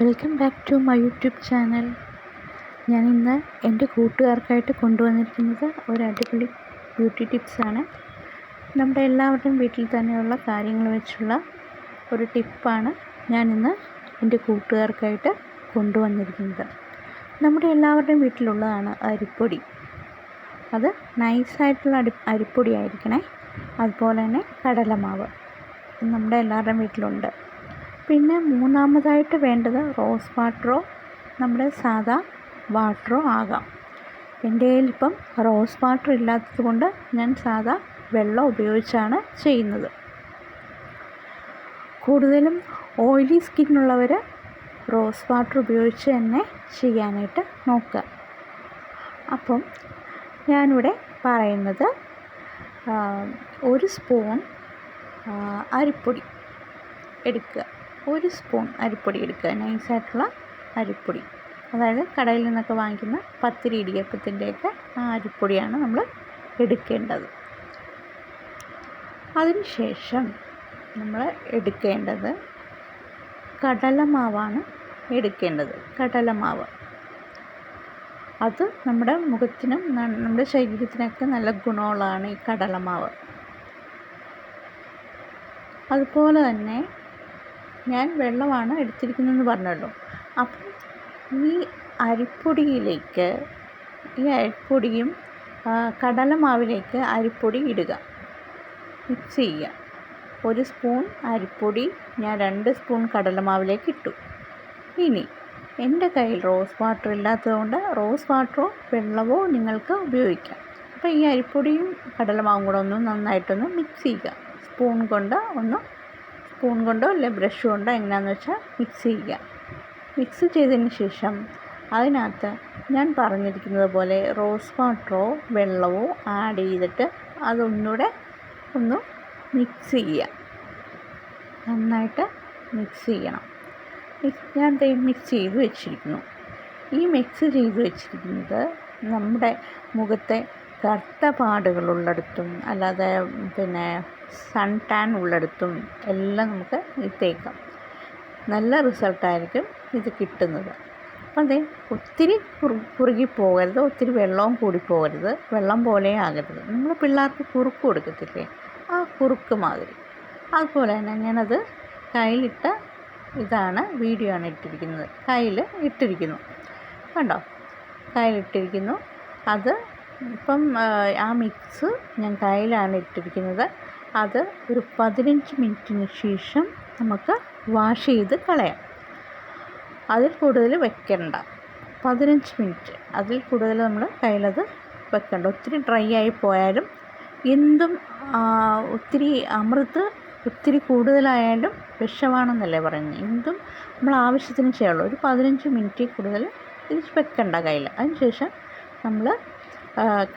Welcome back to my YouTube channel. ഞാൻ ഇന്ന് എന്റെ കൂട്ടുകാർക്കായിട്ട് കൊണ്ടുവന്നിരിക്കുന്നത് ഒരു അടിപൊളി ബ്യൂട്ടി ടിപ്സാണ്. നമ്മുടെ എല്ലാവരുടെയും വീട്ടിൽ തന്നെയുള്ള കാര്യങ്ങൾ വെച്ചുള്ള ഒരു ടിപ്പാണ് ഞാൻ ഇന്ന് എന്റെ കൂട്ടുകാർക്കായിട്ട് കൊണ്ടുവന്നിരിക്കുന്നത്. നമ്മുടെ എല്ലാവരുടെയും വീട്ടിലുള്ളതാണ് അരിപ്പൊടി. അത് നൈസായിട്ടുള്ള അടി അരിപ്പൊടി ആയിരിക്കണേ അതുപോലെ തന്നെ കടലമാവ്. നമ്മുടെ എല്ലാവരുടെയും വീട്ടിലുണ്ട്. പിന്നെ മൂന്നാമതായിട്ട് വേണ്ടത് റോസ് വാട്ടറോ നമ്മുടെ സാദാ വാട്ടറോ ആകാം. എന്റെ കയ്യിൽ ഇപ്പം റോസ് വാട്ടർ ഇല്ലാത്തത് കൊണ്ട് ഞാൻ സാദാ വെള്ളം ഉപയോഗിച്ചാണ് ചെയ്യുന്നത്. കൂടുതലും ഓയിലി സ്കിന്നുള്ളവർ റോസ് വാട്ടർ ഉപയോഗിച്ച് തന്നെ ചെയ്യാനായിട്ട് നോക്കുക. അപ്പം ഞാനിവിടെ പറയുന്നത് ഒരു സ്പൂൺ അരിപ്പൊടി എടുക്കുക. ഒരു സ്പൂൺ അരിപ്പൊടി എടുക്കുക. നൈസായിട്ടുള്ള അരിപ്പൊടി. അതായത് കടയിൽ നിന്നൊക്കെ വാങ്ങിക്കുന്ന പത്തിരി ഇടിയപ്പത്തിന്റെയൊക്കെ ആ അരിപ്പൊടിയാണ് നമ്മൾ എടുക്കേണ്ടത്. അതിനുശേഷം നമ്മൾ എടുക്കേണ്ടത് കടലമാവാണ് എടുക്കേണ്ടത്. കടലമാവ് അത് നമ്മുടെ മുഖത്തിനും നമ്മുടെ ശരീരത്തിനൊക്കെ നല്ല ഗുണമുള്ളതാണ് ഈ കടലമാവ് അതുപോലെ തന്നെ ഞാൻ വെള്ളമാണ് എടുത്തിരിക്കുന്നതെന്ന് പറഞ്ഞല്ലോ. അപ്പോൾ ഈ അരിപ്പൊടിയിലേക്ക് ഈ അരിപ്പൊടിയും കടലമാവിലേക്ക് അരിപ്പൊടി ഇടുക. മിക്സ് ചെയ്യുക. ഒരു സ്പൂൺ അരിപ്പൊടി ഞാൻ രണ്ട് സ്പൂൺ കടലമാവിലേക്ക് ഇട്ടു. ഇനി എന്റെ കയ്യിൽ റോസ് വാട്ടർ ഇല്ലാത്തതുകൊണ്ട് റോസ് വാട്ടറോ വെള്ളമോ നിങ്ങൾക്ക് ഉപയോഗിക്കാം. അപ്പോൾ ഈ അരിപ്പൊടിയും കടലമാവും കൂടെ ഒന്ന് നന്നായിട്ടൊന്ന് മിക്സ് ചെയ്യുക. സ്പൂൺ കൊണ്ട് ഒന്ന് സ്പൂൺ കൊണ്ടോ അല്ലെ ബ്രഷ് കൊണ്ടോ എങ്ങനെയാണെന്ന് വെച്ചാൽ മിക്സ് ചെയ്യുക. മിക്സ് ചെയ്തതിന് ശേഷം അതിനകത്ത് ഞാൻ പറഞ്ഞിരിക്കുന്നത് പോലെ റോസ് വാട്ടറോ വെള്ളമോ ആഡ് ചെയ്തിട്ട് അതൊന്നുകൂടെ ഒന്ന് മിക്സ് ചെയ്യുക. നന്നായിട്ട് മിക്സ് ചെയ്യണം. ഞാൻ മിക്സ് ചെയ്ത് വെച്ചിരിക്കുന്നു. ഈ മിക്സ് ചെയ്ത് വെച്ചിരിക്കുന്നത് നമ്മുടെ മുഖത്തെ കറുത്ത പാടുകളുള്ളിടത്തും അല്ലാതെ പിന്നെ സൺ ടാൻ ഉള്ളിടത്തും എല്ലാം നമുക്ക് ഇത് തേക്കാം നല്ല റിസൾട്ടായിരിക്കും ഇത് കിട്ടുന്നത്. അപ്പം അതെ ഒത്തിരി കുറു കുറുകി പോകരുത് ഒത്തിരി വെള്ളവും കൂടി പോകരുത് വെള്ളം പോലെ ആകരുത്. നമ്മൾ പിള്ളേർക്ക് കുറുക്ക് കൊടുക്കത്തില്ലേ? ആ കുറുക്ക് മാതിരി. അതുപോലെ തന്നെ ഞാനത് കയ്യിലിട്ട ഇതാണ് വീഡിയോ ആണ് ഇട്ടിരിക്കുന്നത്. കയ്യിൽ ഇട്ടിരിക്കുന്നു. കണ്ടോ? കയ്യിലിട്ടിരിക്കുന്നു. അത് ഇപ്പം ആ മിക്സ് ഞാൻ കയ്യിലാണ് ഇട്ടിരിക്കുന്നത്. അത് ഒരു പതിനഞ്ച് മിനിറ്റിന് ശേഷം നമുക്ക് വാഷ് ചെയ്ത് കളയാം. അതിൽ കൂടുതൽ വെക്കണ്ട. പതിനഞ്ച് മിനിറ്റ്. അതിൽ കൂടുതൽ നമ്മൾ കയ്യിലത് വെക്കണ്ട. ഒത്തിരി ഡ്രൈ ആയി പോയാലും എന്തും ഒത്തിരി അമൃത് ഒത്തിരി കൂടുതലായാലും വിഷമാണെന്നല്ലേ പറയുന്നത്. എന്തും നമ്മൾ ആവശ്യത്തിന് ചെയ്യുള്ളൂ ഒരു പതിനഞ്ച് മിനിറ്റ് കൂടുതൽ ഇത് വെക്കണ്ട കയ്യിൽ. അതിനുശേഷം നമ്മൾ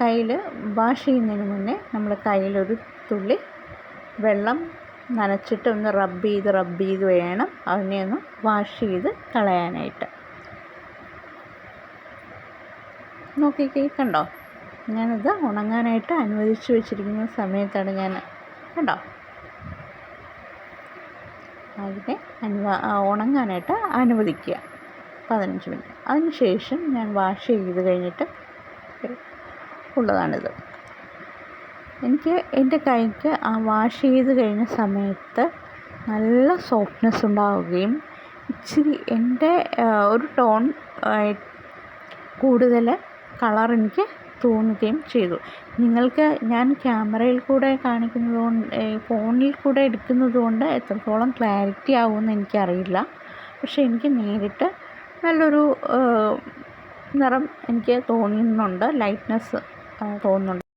കയ്യിൽ വാഷ് ചെയ്യുന്നതിന് മുന്നേ നമ്മൾ കയ്യിലൊരു തുള്ളി വെള്ളം നനച്ചിട്ട് ഒന്ന് റബ്ബ് ചെയ്ത് റബ്ബ് ചെയ്ത് വേണം അതിനെ ഒന്ന് വാഷ് ചെയ്ത് കളയാനായിട്ട്. നോക്കിക്കേ കണ്ടോ ഞാനത് ഉണങ്ങാനായിട്ട് അനുവദിച്ചു വെച്ചിരിക്കുന്ന സമയത്താണ് ഞാൻ കണ്ടോ? അതിനെ അനുവ ഉണങ്ങാനായിട്ട് അനുവദിക്കുക. പതിനഞ്ച് മിനിറ്റ്. അതിന് ശേഷം ഞാൻ വാഷ് ചെയ്ത് കഴിഞ്ഞിട്ട് ഉള്ളതാണിത്. എനിക്ക് എന്റെ കൈക്ക് ആ വാഷ് ചെയ്ത് കഴിഞ്ഞ സമയത്ത് നല്ല സോഫ്റ്റ്നെസ് ഉണ്ടാവുകയും ഇച്ചിരി എന്റെ ഒരു ടോൺ കൂടുതൽ കളർ എനിക്ക് തോന്നുകയും ചെയ്തു. നിങ്ങൾക്ക് ഞാൻ ക്യാമറയിൽ കൂടെ കാണിക്കുന്നത് കൊണ്ട് ഫോണിൽ കൂടെ എടുക്കുന്നത് കൊണ്ട് എത്രത്തോളം ക്ലാരിറ്റി ആവുമെന്ന് എനിക്കറിയില്ല. പക്ഷേ എനിക്ക് നേരിട്ട് നല്ലൊരു നിറം എനിക്ക് തോന്നുന്നുണ്ട് ലൈറ്റ്നെസ് തോന്നുന്നുണ്ട്.